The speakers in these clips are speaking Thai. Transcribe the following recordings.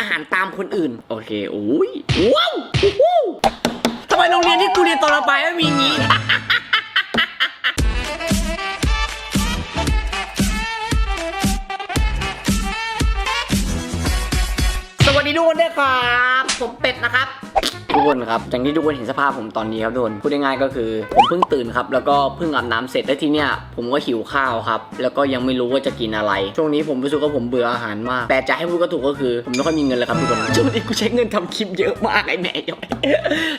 อาหารตามคนอื่น โอเคอุ้ยว้าวอู้หูทำไมโรงเรียนที่กูเรียนตอนเราไปไม่มีงี้สวัสดีทุกคนด้วยครับ ผมเป็ดนะครับ ทุกคนครับอย่างที่ทุกคนเห็นสภาพผมตอนนี้ครับทุกคนพูดง่ายๆก็คือ ผมเพิ่งตื่นครับ แล้วก็เพิ่งอาบน้ำเสร็จแล้วทีเนี้ยผมก็หิวข้าวครับ แล้วก็ยังไม่รู้ว่าจะกินอะไร ช่วงนี้ผมรู้สึกว่าผมเบื่ออาหารมาก แต่จะให้พูดก็ถูกก็คือผมไม่ค่อยมีเงินเลยครับทุกคนช่วงนี้กูใช้เงินทำคลิปเยอะมากไอ้แม่ย้อย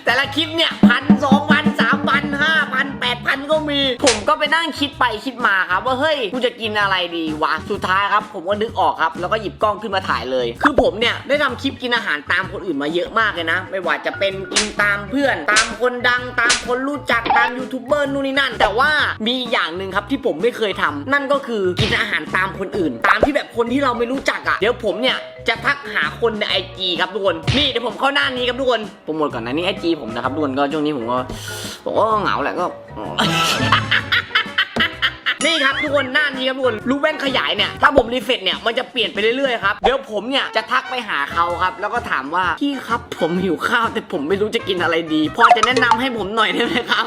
แต่ละคลิปเนี่ยพันสองพัน พันห้าพันแปดพันก็มี ผมก็ไปนั่งคิดไปคิดมาครับว่าเฮ้ยกูจะกินอะไรดีวะสุดท้ายครับ ผมก็นึกออกครับ แล้วก็หยิบกล้องขึ้นมาถ่ายเลย คือผมเนี่ยได้ทำคลิปกินอาหารตามคนอื่นมาเยอะมากเลยนะ ไม่ว่าจะเป็นกินตามเพื่อน ตามคนดังตามคนรู้จักตามยูทูบเบอร์นู่นนี่นั่น แต่ว่ามีอย่างหนึ่งครับที่ผมไม่เคยทำนั่นก็คือกินอาหารตามคนอื่น ตามที่แบบคนที่เราไม่รู้จักอะเดี๋ยวผมเนี่ยจะทักหาคนในไอจีครับทุกคน นี่เดี๋ยวผมเข้าหน้านี้ครับทุกคนโปรโมทก่อนนะนี่ไอจีผมนะครับทุกคนก็ช่วงนี้ผมก็ผก็เหงาแหละก็ นี่ครับทุกคนหน้านี้ครับทุกคนรูปแว่นขยายเนี่ยถ้าผมรีเฟรชเนี่ยมันจะเปลี่ยนไปเรื่อยๆครับเดี๋ยวผมเนี่ยจะทักไปหาเขาครับ แล้วก็ถามว่าพี่ครับผมหิวข้าวแต่ผมไม่รู้จะกินอะไรดี พอจะแนะนำให้ผมหน่อยได้ไหมครับ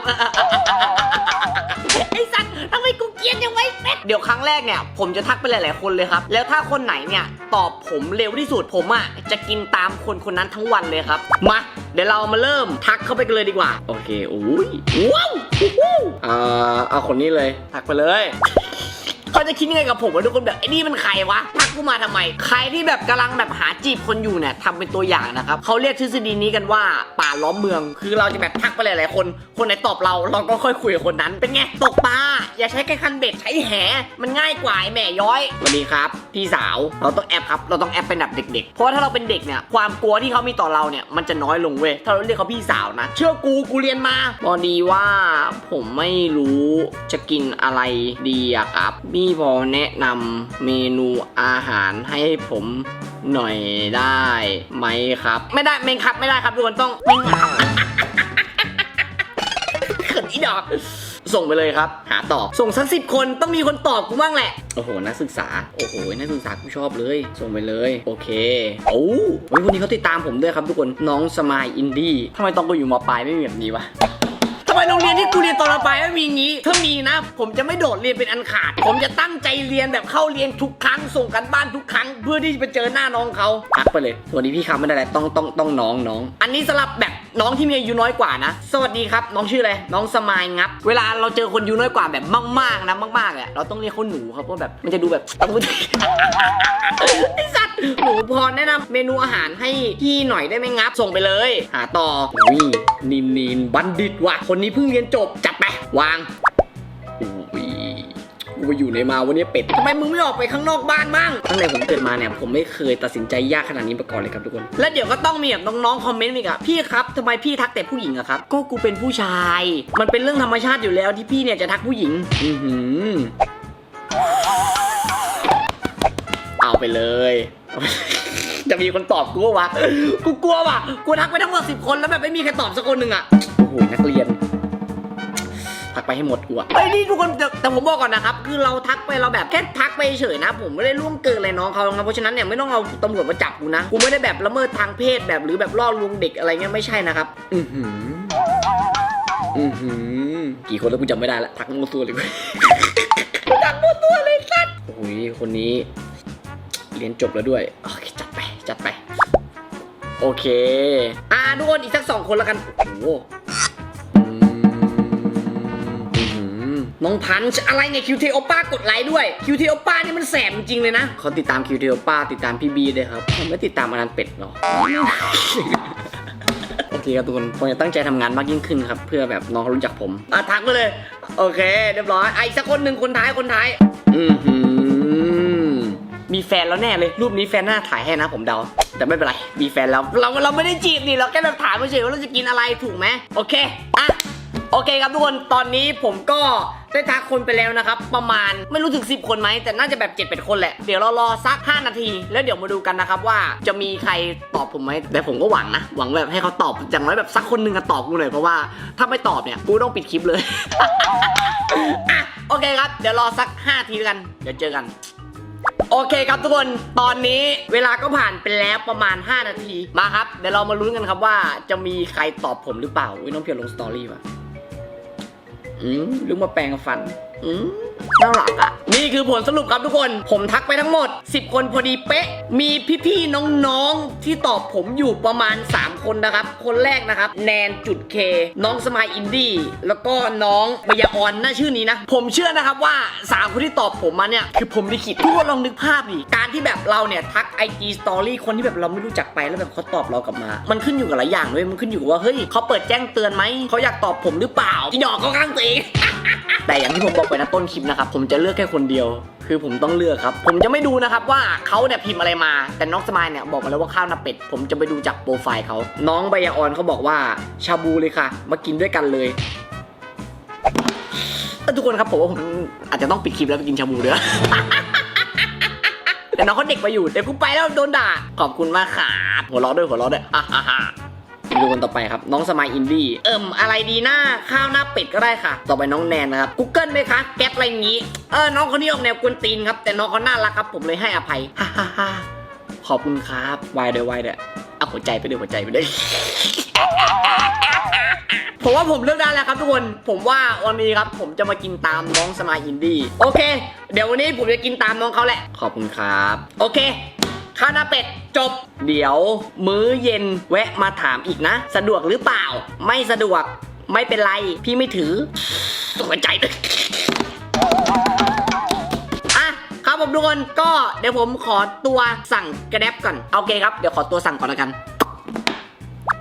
ไอ้สัตว์ทำไมกูเกลียดยังไงเป็ดเดี๋ยวครั้งแรกเนี่ย ผมจะทักไปหลาย ๆ คนเลยครับ แล้วถ้าคนไหนเนี่ยตอบผมเร็วที่สุดผมอะจะกินตามคนคนนั้นทั้งวันเลยครับ มา เดี๋ยวเรามาเริ่มทักเข้าไปกันเลยดีกว่า โอเคอุ้ยว้าวอู้หูอ่าเอาคนนี้เลย ทักไปเลย เขาจะคิดยังไงกับผมวะทุกคนแบบไอ้นี่มันใครวะทักกูมาทำไม ใครที่แบบกำลังแบบหาจีบคนอยู่เนี่ยทำเป็นตัวอย่างนะครับเขาเรียกทฤษฎีนี้กันว่าป่าล้อมเมือง คือเราจะแบบทักไปหลายๆคน คนไหนตอบเราเราก็ค่อยคุยกับคนนั้น เป็นไงตกปลาอย่าใช้แค่คันเบ็ดใช้แห มันง่ายกว่าไอ้แม่ย้อยสวัสดีครับ พี่สาวเราต้องแอปครับเราต้องแอปเป็นแบบเด็กๆ เพราะว่าถ้าเราเป็นเด็กเนี่ยความกลัวที่เขามีต่อเราเนี่ยมันจะน้อยลงเว้ยถ้าเราเรียกเขาพี่สาวนะ เชื่อกูกูเรียนมาพอดีว่าผมไม่รู้จะกินอะไรดีอะครับมีพี่พอแนะนำเมนูอาหารให้ผมหน่อยได้ไหมครับ ไม่ได้เมนครับไม่ได้ครับทุกคนต้องไม่งครับเขินอีดอกส่งไปเลยครับ หาตอบ ส่งสักสิบคนต้องมีคนตอบกูบ้างแหละ โอ้โห นักศึกษา โอ้โห นักศึกษากูชอบเลย ส่งไปเลย โอเค โอ้เฮ้ยคนนี้เขาติดตามผมด้วยครับทุกคน น้องสมายอินดี้ทำไมตอนกูอยู่มปลายไม่มีแบบนี้วะ ไมโรงเรียนที่กูเรียนตอนเราไปไม่มีงี้ ถ้ามีนะ ผมจะไม่โดดเรียนเป็นอันขาด ผมจะตั้งใจเรียนแบบเข้าเรียนทุกครั้งส่งกันบ้านทุกครั้ง เพื่อที่จะไปเจอหน้าน้องเขาทักไปเลยสวัสดีพี่ครับไม่ได้อะไรต้องต้องต้องน้องน้อง อันนี้สำหรับแบบน้องที่มีอายุน้อยกว่านะ สวัสดีครับ น้องชื่ออะไรน้องสมายงับ เวลาเราเจอคนอายุน้อยกว่าแบบมากๆนะมากๆเนี่ยเราต้องเรียกเขาหนูครับเพราะแบบมันจะดูแบบต้องพูดไอสัตว์หนู พอแนะนำเมนูอาหารให้พี่หน่อยได้ไหมงับ ส่งไปเลย หาต่ออุ้ยนินนินบัณฑิตว่ะ คนนี้เพิ่งเรียนจบ จัดไป วางอุ้ยกูไปอยู่ในมาวันนี้เป็ดทำไมมึงไม่ออกไปข้างนอกบ้านบ้างตั้งแต่ผมเกิดมาเนี่ยผมไม่เคยตัดสินใจยากขนาดนี้มาก่อนเลยครับทุกคน แล้วเดี๋ยวก็ต้องมีแบบน้องๆคอมเมนต์อีกอะพี่ครับทำไมพี่ทักแต่ผู้หญิงอะครับ ก็กูเป็นผู้ชาย มันเป็นเรื่องธรรมชาติอยู่แล้วที่พี่เนี่ยจะทักผู้หญิง อือหือเอาไปเลย จะมีคนตอบกูวะ กูกลัววะกูทักไปทั้งหมดสิบคนแล้วแบบไม่มีใครตอบสักคนหนึ่งอะโอ้โหนักเรียน ทักไปให้หมดกูอะไอ้ยนี่ทุกคนแต่แต่ผมบอกก่อนนะครับ คือเราทักไปเราแบบแค่ทักไปเฉยนะ ผมไม่ได้ร่วมเกินอะไรน้องเขานะเพราะฉะนั้นเนี่ยไม่ต้องเอาตำรวจมาจับกูนะ กูไม่ได้แบบละเมิดทางเพศแบบหรือแบบล่อลวงเด็กอะไรเงี้ยไม่ใช่นะครับ อือหือ อือหือ กี่คนแล้วกูจำไม่ได้ละทักมั่วตัวเลยกู กูทักมั่วตัวเลยสัตว์โอ้ยคนนี้ เรียนจบแล้วด้วยโอเคจัดไปจัดไป โอเค อ่าทุกคนอีกสักสองคนแล้วกัน โอ้โหอืมอื้อหือน้องพันช์อะไรเนี่ยคิวเทโอป้ากดไลค์ด้วยคิวเทโอป้านี่มันแสบจริงๆเลยนะเขาติดตามคิวเทโอป้าติดตามพี่บีด้วยครับเขาไม่ติดตามอนันต์เป็ดหรอโอเคครับทุกคนผมจะตั้งใจทำงานมากยิ่งขึ้นครับ เพื่อแบบน้องเขารู้จักผมอะทักไปเลย โอเค เรียบร้อยไอะอีกสักคนหนึ่งคนท้ายคนท้าย อือหือ มีแฟนแล้วแน่เลยรูปนี้แฟนหน่าถ่ายให้นะผมเดา แต่ไม่เป็นไร มีแฟนแล้วเราเราไม่ได้จีบนี่เราแค่แบบถามเฉยๆว่าเราจะกินอะไรถูกไหมโอเคอะโอเคครับทุกคนตอนนี้ผมก็ได้ทักคนไปแล้วนะครับ ประมาณไม่รู้ถึง 10 คนไหม แต่น่าจะแบบ7จ็ดเป็นคนแหละ เดี๋ยวเรารอสัก 5 นาที แล้วเดี๋ยวมาดูกันนะครับว่าจะมีใครตอบผมไหมแต่ผมก็หวังนะ หวังแบบให้เขาตอบอย่างน้อยแบบสักคนหนึ่งตอบกูหน่อยเพราะว่าถ้าไม่ตอบเนี่ยกูต้องปิดคลิปเลยอะโอเคครับ เดี๋ยวรอสัก5นาทีกัน เดี๋ยวเจอกัน โอเคครับทุกคน ตอนนี้เวลาก็ผ่านไปแล้วประมาณ 5 นาที มาครับ เดี๋ยวเรามาลุ้นกันครับว่าจะมีใครตอบผมหรือเปล่าอุ้ยน้องเพียวลงสตอรี่ป่ะ อืมลุกมาแปลงฟัน อืมน่ารักอะนี่คือผลสรุปครับทุกคน ผมทักไปทั้งหมด 10 คนพอดีเป๊ะ มีพี่ๆน้องๆที่ตอบผมอยู่ประมาณ 3 คนนะครับ คนแรกนะครับ แนนจุดเคน้องสมายอินดี้แล้วก็น้องมายาออนน่าชื่อนี้นะ ผมเชื่อนะครับว่า 3 คนที่ตอบผมมาเนี่ย คือผมลิขิตทุกคนลองนึกภาพดิการที่แบบเราเนี่ย ทัก IG Story คนที่แบบเราไม่รู้จักไปแล้วแบบเขาตอบเรากลับมา มันขึ้นอยู่กับหลายอย่างด้วยมันขึ้นอยู่กับว่าเฮ้ยเขาเปิดแจ้งเตือนไหมเขาอยากตอบผมหรือเปล่าที่ดอกเขาข้างตัวเองแต่อย่างที่ผมบอกไปนะต้นคลิปนะครับผมจะเลือกแค่คนเดียว คือผมต้องเลือกครับ ผมจะไม่ดูนะครับว่าเขาเนี่ยพิมพ์อะไรมา แต่น้องสมายเนี่ยบอกมาแล้วว่าข้าวหน้าเป็ด ผมจะไปดูจากโปรไฟล์เขา น้องใบยาออนเขาบอกว่าชาบูเลยค่ะ มากินด้วยกันเลยทุกคนครับผมว่าผมอาจจะต้องปิดคลิปแล้วไปกินชาบูเด้อแต่น้องเขาเด็กไปอยู่เดี๋ยวกูไปแล้วโดนด่า ขอบคุณมากครับหัวเราะด้วยหัวเราะด้วยอะฮ่า ดูคนต่อไปครับ น้องสมายอินดี้เอิ่มอะไรดีหน้าข้าวหน้าเป็ดก็ได้ค่ะ ต่อไปน้องแนนนะครับ Google ไหมคะแก๊ปอะไรอย่างงี้เออน้องคนนี้ออกแนวกวนตีนครับแต่น้องเขาน่ารักครับผมเลยให้อภัยฮ่าฮ่าฮ่าขอบคุณครับวายเด้อวายเด้อเอาหัวใจไปด้วยหัวใจไปด้วยผมว่าผมเลือกได้แล้วครับทุกคน ผมว่าวันนี้ครับ ผมจะมากินตามน้องสมายอินดี้โอเค เดี๋ยววันนี้ผมจะกินตามน้องเขาแหละ ขอบคุณครับ โอเค ข้าวนาเป็ดจบ เดี๋ยวมื้อเย็นแวะมาถามอีกนะ สะดวกหรือเปล่า ไม่สะดวกไม่เป็นไร พี่ไม่ถือตกใจเลยอะครับผมทุกคนก็เดี๋ยวผมขอตัวสั่งกระแดบก่อน โอเคครับ เดี๋ยวขอตัวสั่งก่อนแล้วกัน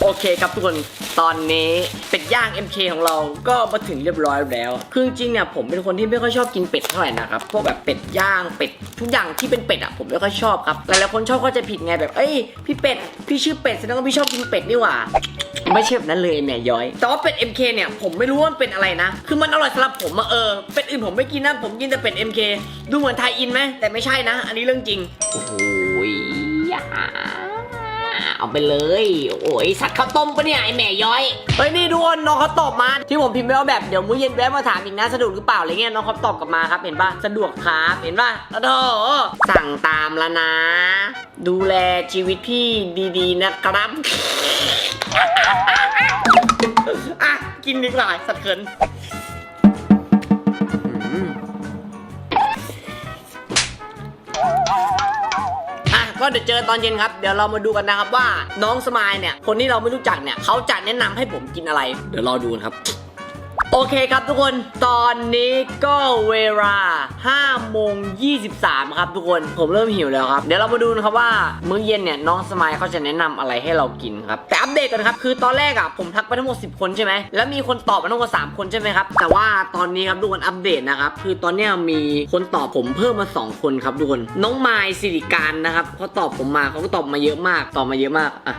โอเคครับทุกคนตอนนี้เป็ดย่าง MK ของเราก็มาถึงเรียบร้อยแล้ว คือจริงเนี่ยผมเป็นคนที่ไม่ค่อยชอบกินเป็ดเท่าไหร่นะครับพวกแบบเป็ดย่างเป็ดทุกอย่างที่เป็นเป็ดอะผมไม่ค่อยชอบครับหลายๆคนชอบก็จะผิดไงแบบเอ้ยพี่เป็ดพี่ชื่อเป็ดแสดงว่าพี่ชอบกินเป็ดนี่หว่าไม่ใช่แบบนั้นเลยแม่ย้อย แต่ว่าเป็ด MK เนี่ยผมไม่รู้ว่ามันเป็นอะไรนะ คือมันอร่อยสำหรับผมอะเออ เป็ดอื่นผมไม่กินนะ ผมกินแต่เป็ด MK ดูเหมือนไทยอินไหมแต่ไม่ใช่นะ อันนี้เรื่องจริง โอ้โหย เอาไปเลย โอ้ยสัตว์ข้าวต้มปะเนี่ยไอแม่ย้อย เฮ้ยนี่ทุกคนน้องเขาตอบมาที่ผมพิมพ์ไปว่าแบบเดี๋ยวมื้อเย็นแวะมาถามอีกนะสะดวกหรือเปล่าอะไรเงี้ยน้องเขาตอบกลับมาครับเห็นปะสะดวกครับเห็นปะแล้วโถสั่งตามแล้วนะ ดูแลชีวิตพี่ดีๆนะครับอะกินดีกว่าสัตว์เขินอืมอะ ก็เดี๋ยวเจอตอนเย็นครับ เดี๋ยวเรามาดูกันนะครับว่าน้องสมายเนี่ย คนที่เราไม่รู้จักเนี่ยเขาจะแนะนำให้ผมกินอะไร เดี๋ยวรอดูกันครับ โอเคครับทุกคนตอนนี้ก็เวลา5โมง23 ครับทุกคนผมเริ่มหิวแล้วครับ เดี๋ยวเรามาดูนะครับว่า มื้อเย็นเนี่ยน้องสมายเขาจะแนะนำอะไรให้เรากินครับ แต่อัปเดตกันครับ คือตอนแรกอะผมทักไปทั้งหมด 10 คนใช่ไหมแล้วมีคนตอบมาทั้งหมด3คนใช่ไหมครับแต่ว่าตอนนี้ครับทุกคนอัปเดตนะครับคือตอนเนี้ยมีคนตอบผมเพิ่มมา 2 คนครับทุกคนน้องไมายสิริการนะครับเขาตอบผมมาเขาก็ตอบมาเยอะมากตอบมาเยอะมากอะ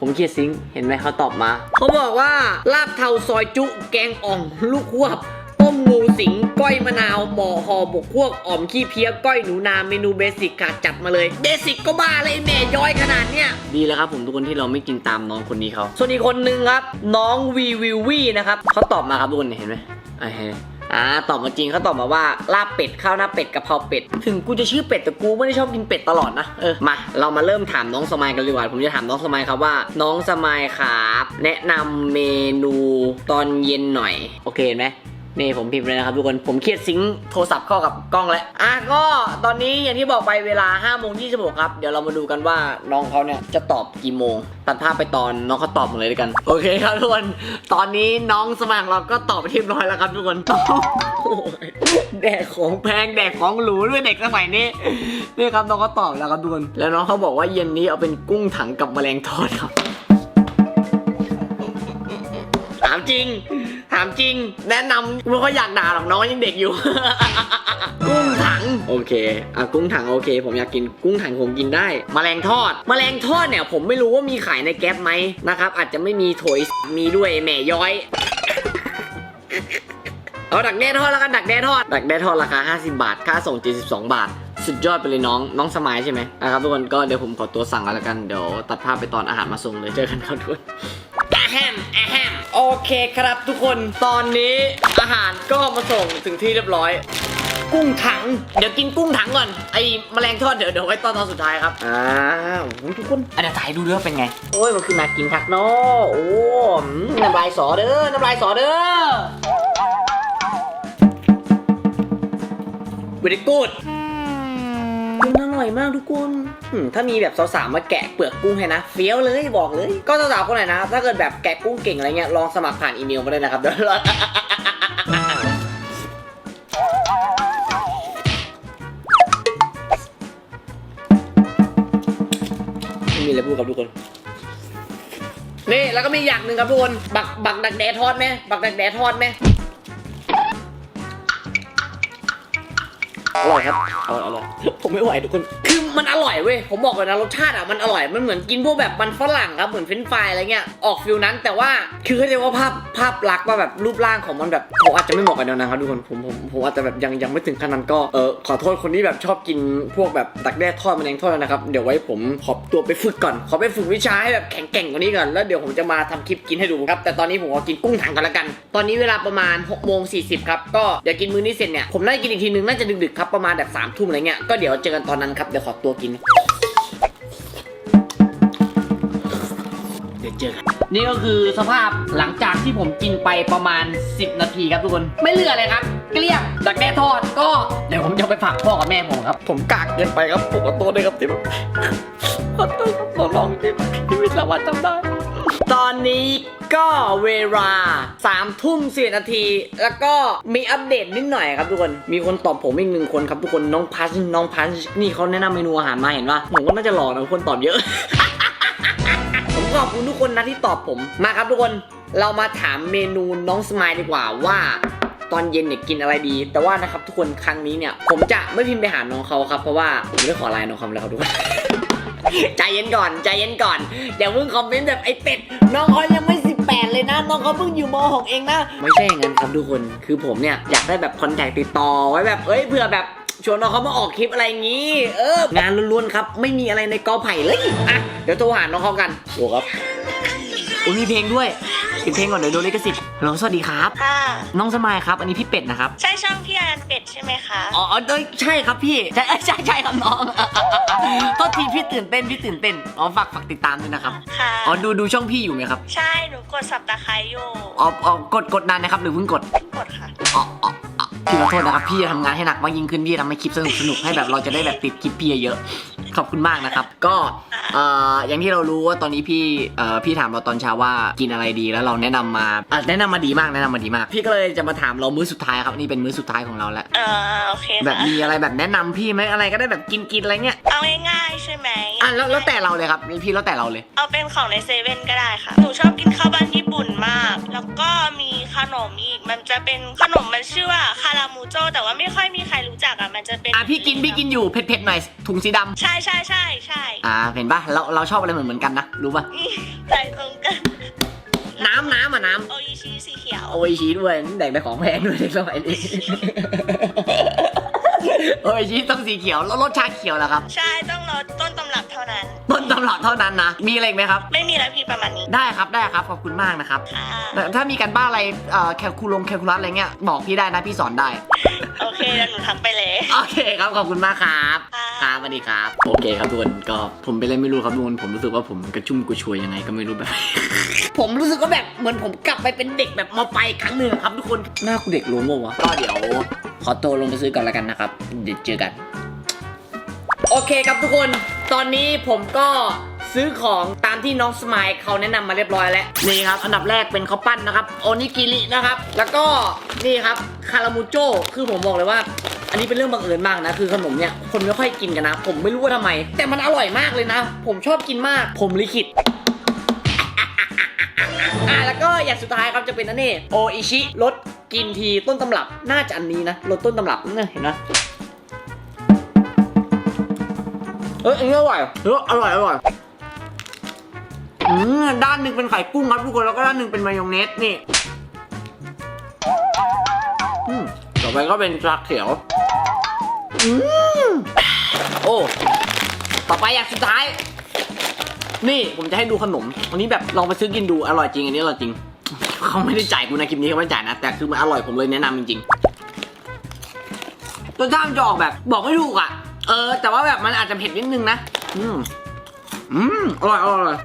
ผมเครียดซิงค์เห็นไหมเขาตอบมา เขาบอกว่าลาบเทาซอยจุ แกงอ่อมลูกควบต้มงูสิงก้อยมะนาวหมอหอบกพวกอ่อมขี้เพี้ยก้อยหนูนาเมนูเบสิกค่ะจัดมาเลยเบสิกก็บ้าเลยแม่ย้อยขนาดเนี้ยดีแล้วครับผมทุกคนที่เราไม่กินตามน้องคนนี้เขาส่วนอีกคนนึงครับ น้องวีวิววี่นะครับเขาตอบมาครับทุกคนเห็นไหมอ่าเห็นไหม อ่าตอบมาจริงเขาตอบมาว่าลาบเป็ดข้าวหน้าเป็ดกะเพราเป็ด ถึงกูจะชื่อเป็ดแต่กูไม่ได้ชอบกินเป็ดตลอดนะเออมาเรามาเริ่มถามน้องสมัยกันเลยดีกว่าผมจะถามน้องสมัยครับว่า น้องสมัยครับแนะนำเมนูตอนเย็นหน่อย โอเคไหม นี่ผมพิมพ์เลยนะครับทุกคนผมเครียดซิงค์โทรศัพท์เข้ากับกล้องแล้วอะก็ตอนนี้อย่างที่บอกไปเวลา5โมง26ครับ เดี๋ยวเรามาดูกันว่าน้องเขาเนี่ยจะตอบกี่โมง ตัดภาพไปตอนน้องเขาตอบหมดเลยด้วยกัน โอเคครับทุกคนตอนนี้น้องสมัครเราก็ตอบไปเรียบร้อยแล้วครับทุกคนโอ้ยแดกของแพงแดกของหรูด้วยเด็กสมัยนี้นี่ครับน้องเขาตอบแล้วครับทุกคนแล้วน้องเขาบอกว่าเย็นนี้เอาเป็นกุ้งถังกับแมลงทอดครับถามจริงามจริง แนะนำไม่ค่อยอยากด่าหรอกน้องยังเด็กอยู่ กุ้งถัง โอเคอะกุ้งถังโอเค ผมอยากกินกุ้งถังผมกินได้แมลงทอดแมลงทอดเนี่ยผมไม่รู้ว่ามีขายในแก๊ปไหมนะครับอาจจะไม่มีโถยมีด้วยแหม่ย้อยเอาดักแด้ทอดแล้วกันดักแด้ทอดดักแด้ทอดราคา 50 บาท ค่าส่ง 72 บาท สุดยอดไปเลยน้องน้องสมายใช่ไหมนะครับทุกคนก็เดี๋ยวผมขอตัวสั่งกันแล้วกันเดี๋ยวตัดภาพไปตอนอาหารมาส่งเลยเจอกันครับทุกคนอะแฮมอะแฮม โอเคครับทุกคนตอนนี้อาหารก็มาส่งถึงที่เรียบร้อย กุ้งถัง เดี๋ยวกินกุ้งถังก่อนไอ้แมลงทอดเดี๋ยวเดี๋ยวไว้ตอนตอนสุดท้ายครับอ่าโอ้โหทุกคนอะเดี๋ยวถ่ายดูเด้อเป็นไง โอ้ยมันคือนากินทักเนาะโอ้อืมน้ำลายสอเด้อน้ำลายสอเด้อเวดีกูด มันอร่อยมากทุกคนถ้ามีแบบสาวๆมาแกะเปลือกกุ้งให้นะเฟี้ยวเลยบอกเลย ก็สาวๆคนไหนนะถ้าเกิดแบบแกะกุ้งเก่งอะไรเงี้ยลองสมัครผ่านอีเมลมาได้นะครับเดี๋ยวราไม่มีอะไรพูดครับทุกคนนี่แล้วก็มีอย่างหนึ่งครับทุกคน บักบักดักแดดทอดไหมบักดักแดดทอดไหม อร่อยครับอร่อยอร่อยผมไม่ไหวทุกคนคือมันอร่อยเว้ย ผมบอกเลยนะรสชาติอะมันอร่อย มันเหมือนกินพวกแบบมันฝรั่งครับ เหมือนเฟรนฟรายอะไรเงี้ย ออกฟิลนั้น แต่ว่าคือเขาเรียกว่าภาพภาพลักษณ์ว่าแบบรูปร่างของมันแบบผมอาจจะไม่เหมาะกับแนวนะครับทุกคนผมผมผมอาจจะแบบยังยังไม่ถึงขนาดนั้นก็เออขอโทษคนที่แบบชอบกินพวกแบบดักแด้ทอดมันเองทอดนะครับ เดี๋ยวไว้ผมขอตัวไปฝึกก่อน ขอไปฝึกวิชาให้แบบแข็งแกร่งกว่านี้ก่อน แล้วเดี๋ยวผมจะมาทำคลิปกินให้ดูครับ แต่ตอนนี้ผมขอกินกุ้งถังกันละกัน ตอนนี้เวลาประมาณ6โมง40ครับ ก็เดี๋ยวกินมื้อนี้เสร็จเนี่ย ผมน่าจะกินอีกทีนึงน่าจะดึกๆครับประมาณแบบ3ทุ่มอะไรเงี้ย ก็เดี๋ยวเจอกันตอนนั้นครับ เดี๋ยวขอตัวกิน เดี๋ยวเจอกัน นี่ก็คือสภาพหลังจากที่ผมกินไปประมาณ 10 นาทีครับทุกคน ไม่เหลือเลยครับ เกลี้ยงดักแด้ทอดก็เดี๋ยวผมจะไปฝากพ่อกับแม่ผมครับ ผมกากเกินไปครับผมขอโทษด้วยครับที่แบบขอโทษครับน้องๆที่ที่ไม่สามารถทำได้ ตอนนี้ก็เวลา3ทุ่มสินาที แล้วก็มีอัปเดตนิดหน่อยครับทุกคน มีคนตอบผมอีกหนึ่งคนครับทุกคนน้องพัชน้องพัชนี่เขาแนะนำเมนูอาหารมาเห็นปะผมก็น่าจะหลอกนะคนตอบเยอะผม ขอบคุณทุกคนนะที่ตอบผม มาครับทุกคน เรามาถามเมนูน้องสมายดีกว่าว่าตอนเย็นเนี่ยกินอะไรดี แต่ว่านะครับทุกคนครั้งนี้เนี่ย ผมจะไม่พิมพ์ไปหาน้องเขาครับ เพราะว่าผมไม่ได้ขอไลน์น้องเขาแล้วครับทุกคนใจเย็นก่อนใจเย็นก่อนอย่าเพิ่งคอมเมนต์แบบไอ้เป็ดน้องเขายังไม่18 เลยนะ น้องเขาเพิ่งอยู่ม .6 เองนะ ไม่ใช่อย่างนั้นครับทุกคน คือผมเนี่ย อยากได้แบบคอนแทคติดต่อไว้แบบเอ้ยเผื่อแบบ ชวนน้องเขามาออกคลิปอะไรงี้ เออ งานล้วนๆครับ ไม่มีอะไรในกอไผ่เลยอะเดี๋ยวโทรหาน้องเขากันโอ้ครับโอ้มีเพลงด้วยปิดเพลงก่อนเดี๋ยวโดนลิขสิทธิ์ฮัลโหลสวัสดีครับ ค่ะ น้องสมายครับ อันนี้พี่เป็ดนะครับ ใช่ช่องพี่อารันเป็ดใช่ไหมคะอ๋อเอ้ยใช่ครับพี่ ใช่เอ้ยใช่ใช่ครับน้องโทษทีพี่ตื่นเต้นพี่ตื่นเต้น อ๋อฝากฝากติดตามด้วยนะครับ ค่ะ อ๋อดูดูช่องพี่อยู่ไหมครับ ใช่หนูกดสับตะไคร้อยู่ อ๋ออ๋อกดกดนานนะครับหรือเพิ่งกดกดค่ะ อ๋ออ๋ออ๋อ พี่ขอโทษนะครับพี่จะทำงานให้หนักมากยิ่งขึ้นพี่จะทำให้คลิปสนุกสนุกให้แบบเราจะได้แบบติดคลิปพี่เยอะๆขอบคุณมากนะครับ ก็เอ่ออย่างที่เรารู้ว่าตอนนี้พี่เอ่อพี่ถามเราตอนเช้าว่ากินอะไรดีแล้วเราแนะนำมาอะแนะนำมาดีมากแนะนำมาดีมาก พี่ก็เลยจะมาถามเรามื้อสุดท้ายครับนี่เป็นมื้อสุดท้ายของเราแล้วเออโอเคแบบค่ะมีอะไรแบบแนะนำพี่ไหมอะไรก็ได้แบบกินกินอะไรเงี้ยเอาง่ายๆใช่ไหมอะแล้วแล้วแต่เราเลยครับพี่แล้วแต่เราเลย เอาเป็นของในเซเว่นก็ได้ค่ะหนูชอบกินข้าวบ้านญี่ปุ่นมาก แล้วก็มีขนมอีกมันจะเป็นขนมมันชื่อว่าคารามูโจแต่ว่าไม่ค่อยมีใครรู้จักอะมันจะเป็นอะพี่กินพี่กินอยู่เผ็ดๆหน่อยถุงสีดำใช่ใช่ใช่ใช่อ่าเห็นปะเราเราชอบอะไรเหมือนเหมือนกันนะรู้ปะนี่ใจตรงกันน้ำน้ำอะน้โออิชิสีเขียวำโออิชิด้วยแดกได้ของแพงด้วยในสมัยนี้โออิชิต้องสีเขียวแล้วรสชาติเขียวแล้วครับ ใช่ต้องรสต้น ต้นตำรับเท่านั้นนะ มีอะไรอีกไหมครับ ไม่มีแล้วพี่ประมาณนี้ ได้ครับได้ครับขอบคุณมากนะครับค่ะแต่ถ้ามีการบ้านอะไรเอ่อแคลคูลงแคลคูลัสอะไรเงี้ยบอกพี่ได้นะพี่สอนได้ โอเคเดี๋ยวหนูทำไปเลย โอเคครับขอบคุณมากครับค่ะ ครับสวัสดีครับ โอเคครับทุกคนก็ผมไปเล่นไม่รู้ครับทุกคนผมรู้สึกว่าผมกระชุ่มกระชวยยังไงก็ไม่รู้แบบ ผมรู้สึกว่าแบบเหมือนผมกลับไปเป็นเด็กแบบมาไปลายครั้งหนึ่งครับทุกคนหน้ากูเด็กลงวะก็เดี๋ยวขอตัวลงไปซื้อก่อนแล้วกันนะครับเดี๋ยวเจอกัน โอเคครับทุกคน ตอนนี้ผมก็ซื้อของตามที่น้องสมายเขาแนะนำมาเรียบร้อยแล้วนี่ครับ อันดับแรกเป็นข้าวปั้นนะครับโอนิกิรินะครับ แล้วก็นี่ครับคารามูโจคือผมบอกเลยว่า อันนี้เป็นเรื่องบังเอิญมากนะ คือขนมเนี่ยคนไม่ค่อยกินกันนะ ผมไม่รู้ว่าทำไม แต่มันอร่อยมากเลยนะ ผมชอบกินมาก ผมลิขิตอ่าแล้วก็อย่างสุดท้ายครับจะเป็นอันนี้โออิชิรสกินทีต้นตำรับน่าจะอันนี้นะรสต้นตำรับเนี่ยเห็นไหม เอยอันนี้อร่อยเอออร่อยอร่อยอืมด้านหนึ่งเป็นไข่กุ้งครับทุกคนแล้วก็ด้านหนึ่งเป็นมายองเนสนี่อืมต่อไปก็เป็นชาเขียวอืมโอ้ต่อไปอย่างสุดท้าย นี่ผมจะให้ดูขนมอันนี้แบบลองไปซื้อกินดูอร่อยจริงอันนี้อร่อยจริงเขาไม่ได้จ่ายกูนะคลิปนี้เขาไม่ได้จ่ายนะแต่คือมันอร่อยผมเลยแนะนำจริงรสชาติมันจะออกแบบบอกไม่ถูกอะ เออ แต่ว่าแบบมันอาจจะเผ็ดนิดนึงนะ อืม อืมอร่อยอร่อยอร่อย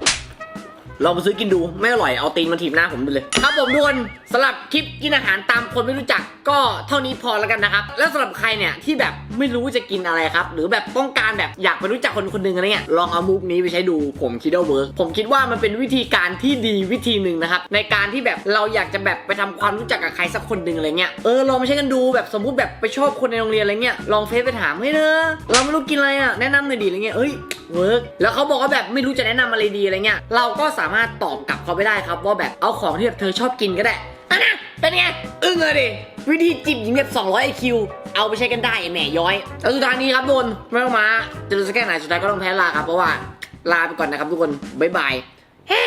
ลองไปซื้อกินดู ไม่อร่อย เอาตีนมาถีบหน้าผมไปเลย ครับผมทุกคน สำหรับคลิปกินอาหารตามคนไม่รู้จักก็เท่านี้พอแล้วกันนะครับ แล้วสำหรับใครเนี่ยที่แบบไม่รู้จะกินอะไรครับ หรือแบบต้องการแบบอยากไปรู้จักคนคนหนึ่งอะไรเงี้ยลองเอามุกนี้ไปใช้ดูผมคิดว่าเวิร์กผมคิดว่ามันเป็นวิธีการที่ดีวิธีหนึ่งนะครับ ในการที่แบบเราอยากจะแบบไปทำความรู้จักกับใครสักคนหนึ่งอะไรเงี้ยเออลองมาใช้กันดูแบบสมมุติแบบไปชอบคนในโรงเรียนอะไรเงี้ยลองเฟซไปถามเฮ้ยเธอเราไม่รู้กินอะไรอะแนะนำหน่อยดิอะไรเงี้ยเอ้ยเวิร์กแล้วเขาบอกว่าแบบไม่รู้จะแนะนำอะไรดีอะไรเงี้ยเราก็สามารถตอบกลับเขาไปได้ครับว่าแบบเอาของที่แบบเธอชอบกินก็ได้ อะนะเป็นไง อึ้งเลยดิ วิธีจิบหญิงแบบ200 IQ เอาไปใช้กันได้ไอ้แหม่ย้อย แล้วสุดท้ายนี้ครับทุกคนไม่ต้องมาจะรู้สักแค่ไหนสุดท้ายก็ต้องแพ้ลาครับเพราะว่าลาไปก่อนนะครับทุกคนบ๊ายบายเฮ้